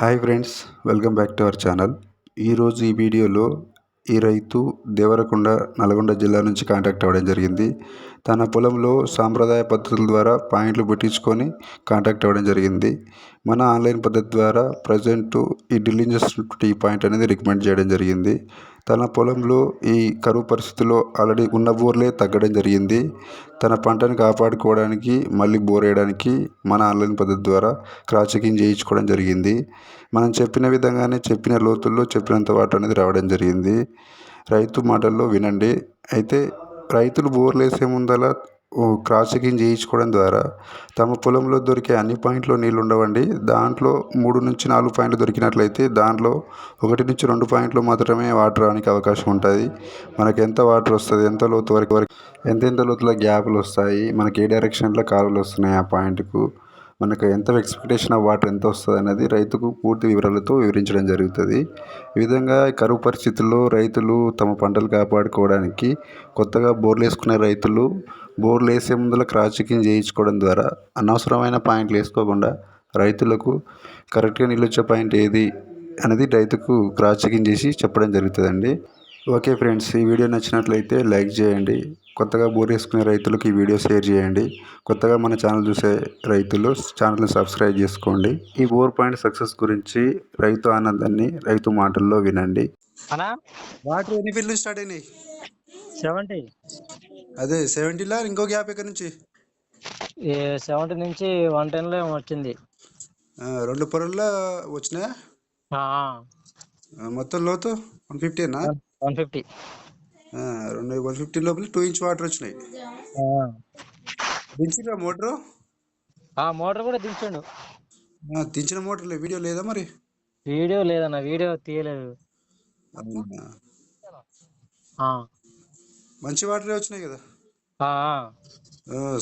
Hi friends welcome back to our channel. ఈరోజు ఈ వీడియోలో ఈ రైతు దేవరకొండ నల్గొండ జిల్లా నుంచి కాంటాక్ట్ అవ్వడం జరిగింది. తన పొలంలో సాంప్రదాయ పద్ధతుల ద్వారా పాయింట్లు పెట్టించుకొని కాంటాక్ట్ అవ్వడం జరిగింది. మన ఆన్లైన్ పద్ధతి ద్వారా ప్రజెంట్ ఈ ఢిల్లీంజస్ టీ పాయింట్ అనేది రికమెండ్ చేయడం జరిగింది. తన పొలంలో ఈ కరువు పరిస్థితుల్లో ఆల్రెడీ ఉన్న బోర్లే తగ్గడం జరిగింది. తన పంటను కాపాడుకోవడానికి మళ్ళీ బోర్ వేయడానికి మన ఆన్లైన్ పద్ధతి ద్వారా క్రాస్ చెకింగ్ చేయించుకోవడం జరిగింది. మనం చెప్పిన విధంగానే చెప్పిన లోతుల్లో చెప్పినంత వాటర్ అనేది రావడం జరిగింది. రైతు మాటల్లో వినండి. అయితే రైతులు బోర్లు వేసే ముందల క్రాస్ చెకింగ్ చేయించుకోవడం ద్వారా తమ పొలంలో దొరికే అన్ని పాయింట్లో నీళ్ళు ఉండవండి. దాంట్లో మూడు నుంచి నాలుగు పాయింట్లు దొరికినట్లయితే దాంట్లో ఒకటి నుంచి రెండు పాయింట్లు మాత్రమే వాటర్ రావడానికి అవకాశం ఉంటుంది. మనకు ఎంత వాటర్ వస్తుంది ఎంత లోతు వరకు వరకు ఎంతెంత లోతులో గ్యాపులు వస్తాయి మనకి ఏ డైరెక్షన్లో కాలువలు వస్తున్నాయి ఆ పాయింట్కు? మనకు ఎంత ఎక్స్పెక్టేషన్ ఆఫ్ వాటర్ ఎంత వస్తుంది అనేది రైతుకు పూర్తి వివరాలతో వివరించడం జరుగుతుంది. ఈ విధంగా కరువు పరిస్థితుల్లో రైతులు తమ పంటలు కాపాడుకోవడానికి కొత్తగా బోర్లు వేసుకునే రైతులు బోర్లు వేసే ముందు క్రాస్ చెకింగ్ చేయించుకోవడం ద్వారా అనవసరమైన పాయింట్లు వేసుకోకుండా రైతులకు కరెక్ట్గా నిలిచే వచ్చే పాయింట్ ఏది అనేది రైతుకు క్రాస్ చెకింగ్ చేసి చెప్పడం జరుగుతుందండి. ఓకే ఫ్రెండ్స్ ఈ వీడియో నచ్చినట్లయితే లైక్ చేయండి. కొత్తగా బోర్ వేసుకునే రైతులకు ఈ వీడియో షేర్ చేయండి. కొత్తగా మన ఛానల్ చూసే రైతులు ఛానల్ని సబ్స్క్రైబ్ చేసుకోండి. ఈ బోర్ పాయింట్ సక్సెస్ గురించి రైతు ఆనందాన్ని రైతు మాటల్లో వినండి. వాటర్ ఎన్ని ఫీల్డ్ స్టార్ట్ అయినాయి? సెవెంటీ అదే సెవెంటీలా ఇంకో గ్యాప్ ఎక్కడి నుంచి? సెవెంటీ నుంచి వన్ టెన్లో ఏమో వచ్చింది రెండు పొరల్లో వచ్చినాయా? మొత్తం లోతు? వన్ ఫిఫ్టీనా వన్ ఫిఫ్టీ రెండు వన్ ఫిఫ్టీ లోపల టూ ఇంచ్ వాటర్ వచ్చినాయి. దించిరా మోటరు? మోటార్ కూడా దించండు. దించిన మోటార్ వీడియో లేదా మరి? వీడియో లేదన్న వీడియో తీయలేదు? ఆ, మంచి వాటరే వచ్చినాయి కదా? ఆ, ఆ. ఆ,